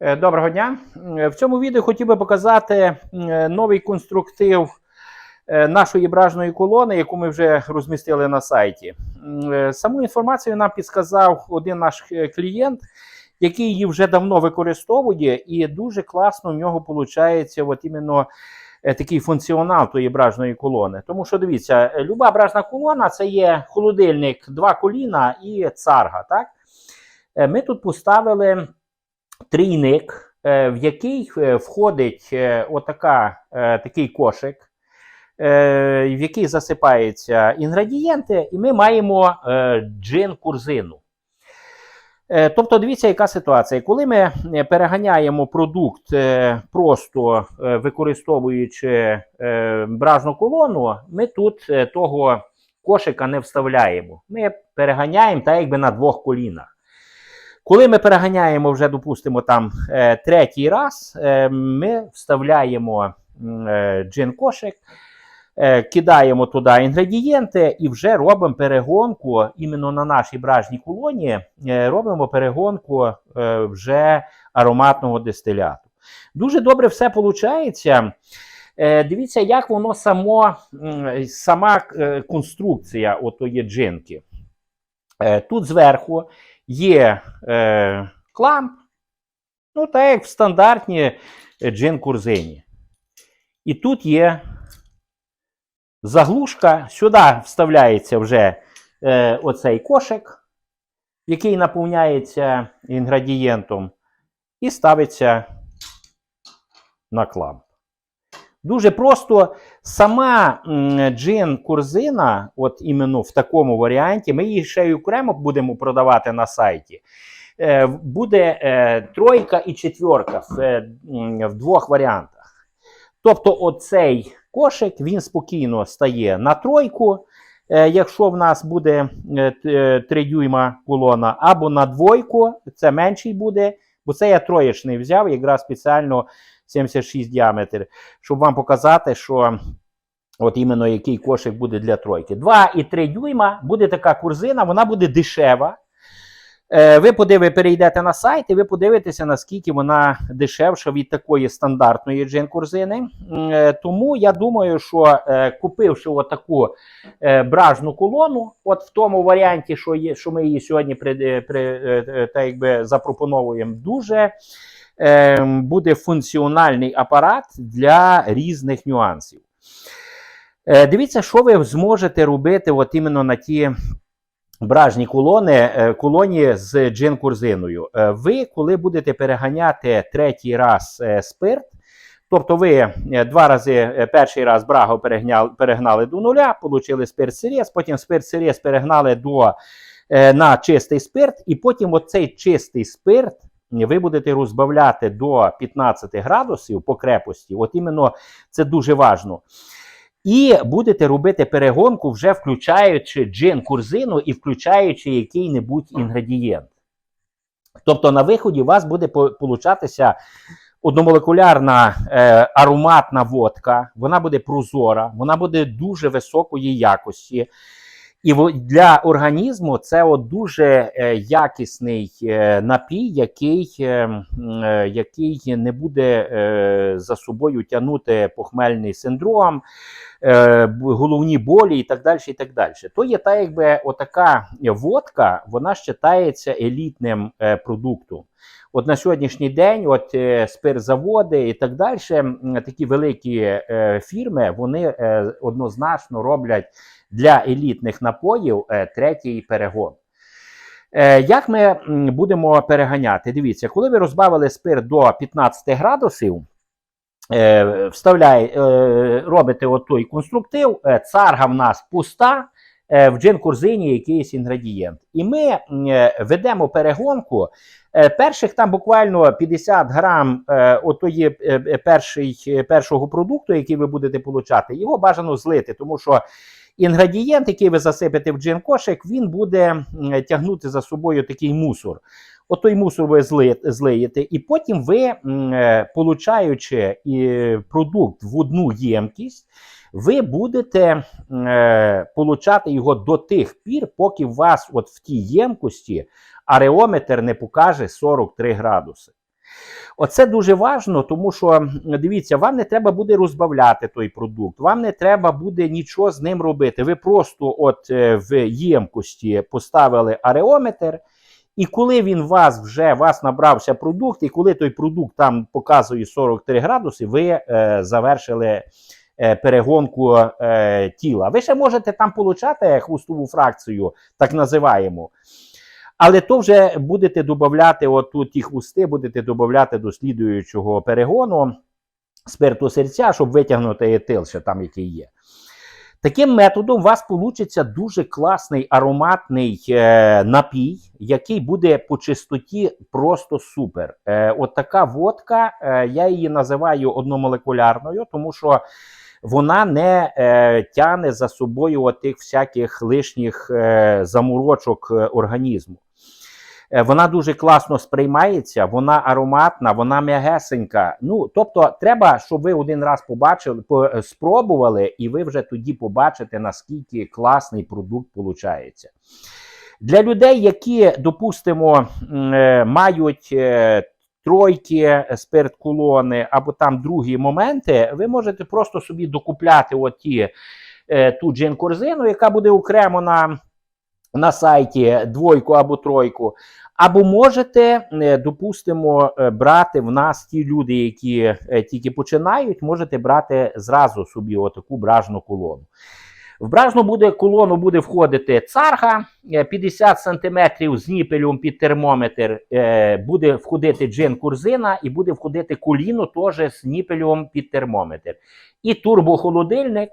Е, Доброго дня. Е, В цьому відео хотів би показати е, новий конструктив нашої бражної колони, яку ми вже розмістили на сайті. Саму інформацію нам підсказав один наш клієнт, який її вже давно використовує, і дуже класно в нього виходить от іменно такий функціонал тої бражної колони. Тому що дивіться, люба бражна колона це є холодильник, два коліна і царга. Так? Ми тут поставили трійник, е, в який е, входить е, отака, такий кошик, в який засипаються інгредієнти, і ми маємо джин-курзину. Тобто, дивіться, яка ситуація. Коли ми переганяємо продукт, просто використовуючи бражну колону, ми тут того кошика не вставляємо. Ми переганяємо так, якби на двох колінах. Коли ми переганяємо вже, допустимо, там е, третій раз, е, ми вставляємо е, джин-кошик, е, кидаємо туди інгредієнти і вже робимо перегонку іменно на нашій бражній колоні, робимо перегонку вже ароматного дистиляту. Дуже добре все виходить. Дивіться, як воно само, сама конструкція отої джинки. Е, Тут зверху є е, кламп, ну так як в стандартній джин-курзині. І тут є заглушка, сюди вставляється вже е, оцей кошик, який наповняється інгредієнтом, і ставиться на кламп. Дуже просто сама джин-курзина, от іменно в такому варіанті, ми її ще й окремо будемо продавати на сайті. Е, буде е, тройка і четверка в, е, в двох варіантах. Тобто, оцей кошик він спокійно стає на тройку, якщо в нас буде е, е, 3 дюйма колона, або на двойку, це менший буде, бо це я троєчний взяв, якраз спеціально 76 діаметр, щоб вам показати, що от іменно який кошик буде для тройки. 2 і 3 дюйма буде така курзина, вона буде дешева. Е, Ви подиви, перейдете на сайт і ви подивитеся, наскільки вона дешевша від такої стандартної джин-курзини. Е, Тому я думаю, що е, купивши отаку бражну колону, от в тому варіанті, що є, що ми її сьогодні при, при, е, якби запропоновуємо, дуже буде функціональний апарат для різних нюансів. Е, Дивіться, що ви зможете робити от іменно на ті бражні колони, е, колоні з джин-курзиною. Е, Ви, коли будете переганяти третій раз спирт, тобто ви два рази, перший раз брагу перегняли, перегнали до нуля, отримали спирт сиріс, потім спирт сиріс перегнали до, на чистий спирт, і потім оцей чистий спирт ви будете розбавляти до 15 градусів по крепості. От іменно це дуже важливо. І будете робити перегонку, вже включаючи джин-курзину і включаючи який-небудь інгредієнт. Тобто на виході у вас буде получатися одномолекулярна е, ароматна водка, вона буде прозора, вона буде дуже високої якості. І для організму це от дуже е, якісний е, напій, який, е, який не буде за собою тягнути похмельний синдром, головні болі і так далі. і так далі. То є та якби отака водка, вона вважається елітним е, продуктом. От на сьогоднішній день, от е, спиртзаводи і так далі, такі великі е, фірми, вони е, однозначно роблять для елітних напоїв е, третій перегон. Е, як ми будемо переганяти? Дивіться, коли ви розбавили спирт до 15 градусів, е, вставляє, е, робите отой той конструктив, е, царга в нас пуста, е, в джин-курзині якийсь інгредієнт. І ми е, ведемо перегонку. Е, перших там буквально 50 грам е, отої е, е, е, першого продукту, який ви будете получати, його бажано злити, тому що інгредієнт, який ви засипете в джин-кошик, він буде тягнути за собою такий мусор. От той мусор ви зли- злиєте, і потім ви, е, получаючи продукт в одну ємкість, ви будете е, получати його до тих пір, поки у вас от в тій ємкості ареометр не покаже 43 градуси. Оце дуже важливо, тому що дивіться, вам не треба буде розбавляти той продукт, вам не треба буде нічого з ним робити. Ви просто от е, в ємкості поставили ареометр, і коли він вас вже вас набрався продукт, і коли той продукт там показує 43 градуси, ви е, завершили е, перегонку е, тіла. Ви ще можете там получати хвостову фракцію, так називаємо. Але то вже будете додати от ті хвости, будете додати до слідуючого перегону спирту серця, щоб витягнути етил, ще там який є. Таким методом у вас вийде дуже класний ароматний е, напій, який буде по чистоті просто супер. Е, от така водка, е, я її називаю одномолекулярною, тому що вона не е, тягне за собою от тих всяких лишніх е, заморочок е, організму. Е, Вона дуже класно сприймається, вона ароматна, вона м'ягесенька. Ну, тобто, треба, щоб ви один раз побачили, е, спробували, і ви вже тоді побачите, наскільки класний продукт виходить. Для людей, які, допустимо, е, мають тройки спирт-колони або там другі моменти, ви можете просто собі докупляти оті, ту джин-корзину, яка буде окремо на на сайті двойку або тройку. Або можете, е, допустимо, е, брати в нас ті люди, які е, тільки починають, можете брати зразу собі отаку бражну колону. В бражну буде колону буде входити царга е, 50 см з ніпелем під термометр, буде входити джин курзина і буде входити коліно теж з ніпелем під термометр. І турбохолодильник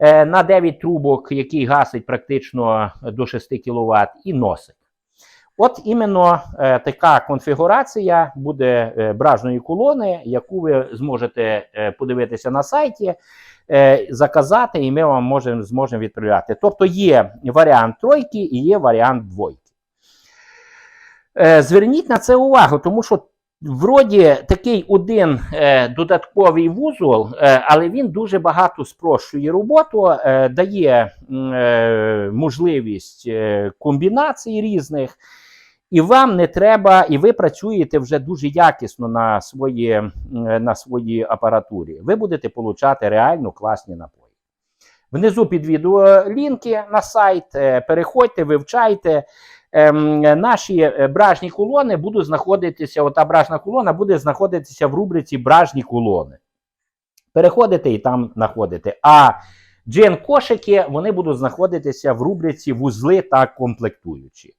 на 9 трубок, який гасить практично до 6 кВт, і носик. От іменно е, така конфігурація буде е, бражної колони, яку ви зможете е, подивитися на сайті, е, заказати, і ми вам можемо зможемо відправляти. Тобто є варіант тройки і є варіант двойки. Е, зверніть на це увагу, тому що вроді такий один е, додатковий вузол, е, але він дуже багато спрощує роботу, е, дає е, можливість е, комбінацій різних. І вам не треба, і ви працюєте вже дуже якісно на свої, м, на своїй апаратурі. Ви будете получати реально класні напої. Внизу під відео лінки на сайт. е, Переходьте, вивчайте. Ем, Наші е, бражні колони будуть знаходитися. Ота бражна колона буде знаходитися в рубриці Бражні колони. Переходите і там знаходите. А джин кошики вони будуть знаходитися в рубриці вузли та комплектуючі.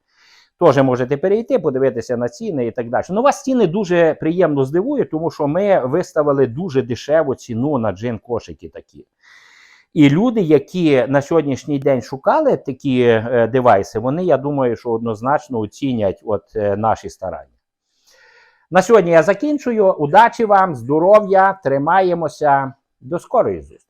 Теж можете перейти, подивитися на ціни і так далі. Ну, вас ціни дуже приємно здивують, тому що ми виставили дуже дешеву ціну на джин кошики такі. І люди, які на сьогоднішній день шукали такі е, девайси, вони, я думаю, що однозначно оцінять от, е, наші старання. На сьогодні я закінчую. Удачі вам, здоров'я, тримаємося. До скорої зустрічі!